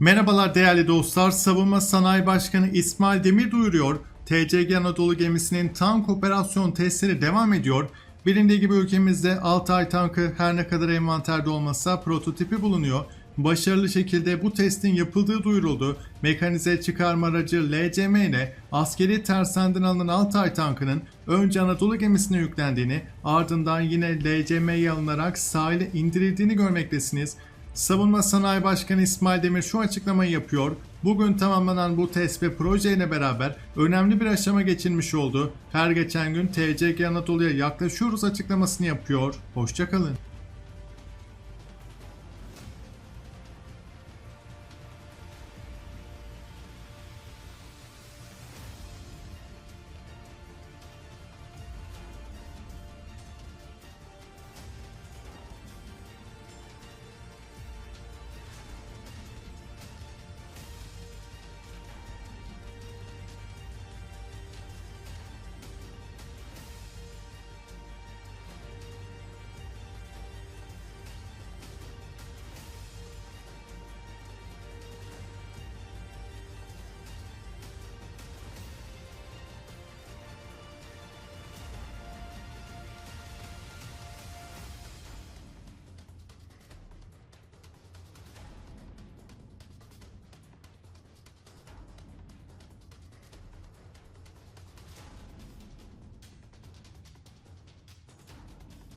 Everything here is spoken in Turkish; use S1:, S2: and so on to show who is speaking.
S1: Merhabalar değerli dostlar. Savunma Sanayi Başkanı İsmail Demir duyuruyor. TCG Anadolu gemisinin tank operasyon testleri devam ediyor. Bilindiği gibi ülkemizde Altay tankı her ne kadar envanterde olmasa prototipi bulunuyor. Başarılı şekilde bu testin yapıldığı duyuruldu. Mekanize çıkarma aracı LCM ile askeri tersenden alınan Altay tankının önce Anadolu gemisine yüklendiğini ardından yine LCM'ye alınarak sahile indirildiğini görmektesiniz. Savunma Sanayi Başkanı İsmail Demir şu açıklamayı yapıyor. Bugün tamamlanan bu test ve projeyle beraber önemli bir aşama geçilmiş oldu. Her geçen gün TCG Anadolu'ya yaklaşıyoruz açıklamasını yapıyor. Hoşçakalın.